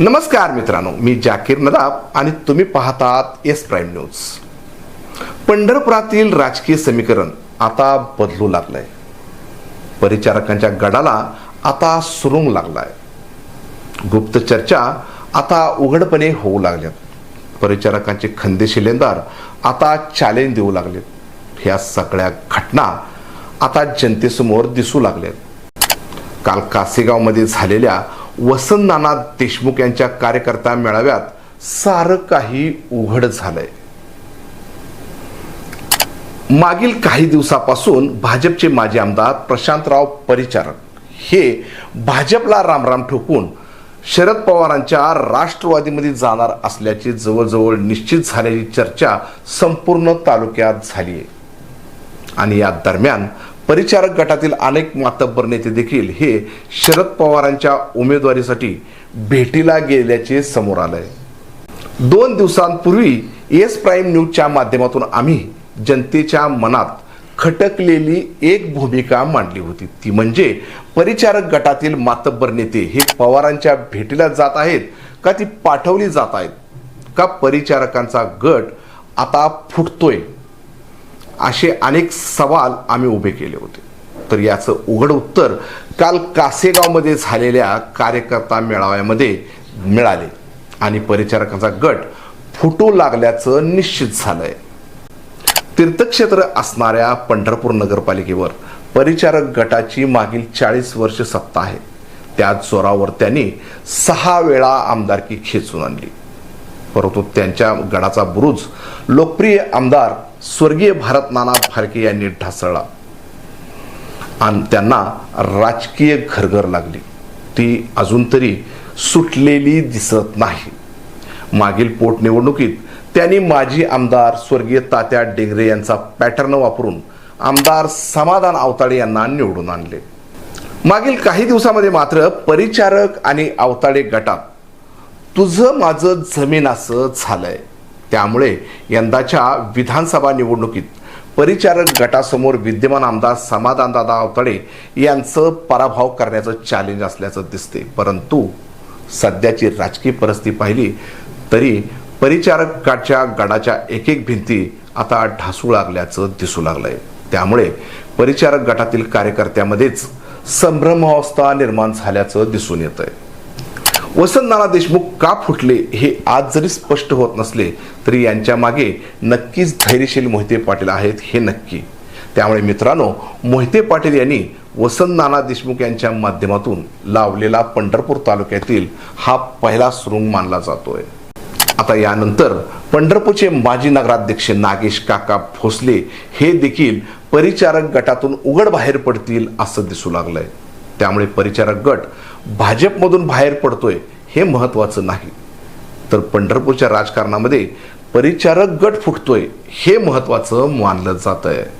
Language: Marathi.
नमस्कार मित्रांनो मी जाकीर नदाब आणि तुम्ही पाहतात एस प्राईम न्यूज. पंढरपुरातील राजकीय समीकरण आता बदलू लागलंय. परिचारकांच्या गडाला आता सुरुंग लागलाय. गुप्त चर्चा आता उघडपणे होऊ लागल्यात. परिचारकांचे खंदे शिलेंदार आता चॅलेंज देऊ लागलेत. ह्या सगळ्या घटना आता जनतेसमोर दिसू लागल्यात. काल कासेगावमध्ये झालेल्या वसंत देशमुख यांच्या कार्यकर्ता मेळाव्यात सारं काही उघड झालंय. मागील काही दिवसापासून भाजपचे माजी आमदार प्रशांतराव परिचारक हे भाजपला रामराम ठोकून शरद पवारांच्या राष्ट्रवादीमध्ये जाणार असल्याची जवळजवळ निश्चित झालेली चर्चा संपूर्ण तालुक्यात झाली आहे आणि या दरम्यान परिचारक गटातील अनेक मातब्बर नेते देखील हे शरद पवारांच्या उमेदवारीसाठी भेटीला गेल्याचे समोर आलंय. दोन दिवसांपूर्वी एस प्राईम न्यूजच्या माध्यमातून आम्ही जनतेच्या मनात खटकलेली एक भूमिका मांडली होती. ती म्हणजे परिचारक गटातील मातब्बर नेते हे पवारांच्या भेटीला जात आहेत का ती पाठवली जात आहेत? का परिचारकांचा गट आता फुटतोय? असे अनेक सवाल आम्ही उभे केले होते. तर याचं उघड उत्तर काल कासेगावमध्ये झालेल्या कार्यकर्ता मेळाव्यामध्ये मिळाले आणि परिचारकांचा गट फुटू लागल्याचं निश्चित झालं आहे तीर्थक्षेत्र असणाऱ्या पंढरपूर नगरपालिकेवर परिचारक गटाची मागील चाळीस वर्ष सत्ता आहे. त्या जोरावर त्यांनी सहा वेळा आमदारकी खेचून आणली. परंतु त्यांच्या गडाचा बुरुज लोकप्रिय आमदार स्वर्गीय भारत नाना फारके यांनी ढासळला. आणि त्यांना राजकीय घरघर लागली. ती अजून तरी सुटलेली दिसत नाही. मागील पोटनिवडणुकीत त्यांनी माजी आमदार स्वर्गीय तात्या डेंगरे यांचा पॅटर्न वापरून आमदार समाधान अवताडे यांना निवडून आणले. मागील काही दिवसामध्ये मात्र परिचारक आणि अवताडे गटात तुझं माझं जमीन असं झालंय. त्यामुळे यंदाच्या विधानसभा निवडणुकीत परिचारक गटासमोर विद्यमान आमदार समाधानदादा अवतडे यांचं पराभव करण्याचं चॅलेंज असल्याचं दिसते परंतु सध्याची राजकीय परिस्थिती पाहिली तरी परिचारक गटाच्या गडाच्या एक एक भिंती आता ढासू लागल्याचं दिसू लागलंय. त्यामुळे परिचारक गटातील कार्यकर्त्यामध्येच संभ्रमावस्था निर्माण झाल्याचं दिसून येत आहे वसंत नाना देशमुख का फुटले हे आज जरी स्पष्ट होत नसले तरी यांच्या मागे नक्कीच धैर्यशील मोहिते पाटील आहेत हे नक्की. त्यामुळे मित्रांनो मोहिते पाटील यांनी वसंत नाना देशमुख यांच्या माध्यमातून लावलेला पंढरपूर तालुक्यातील हा पहिला सुरुंग मानला जातोय. आता यानंतर पंढरपूरचे माजी नगराध्यक्ष नागेश काका भोसले हे देखील परिचारक गटातून उघड बाहेर पडतील असं दिसू लागलंय. त्यामुळे परिचारक गट भाजपमधून बाहेर पडतोय हे महत्वाचं नाही. तर पंढरपूरच्या राजकारणामध्ये परिचारक गट फुटतोय हे महत्वाचं मानलं जात आहे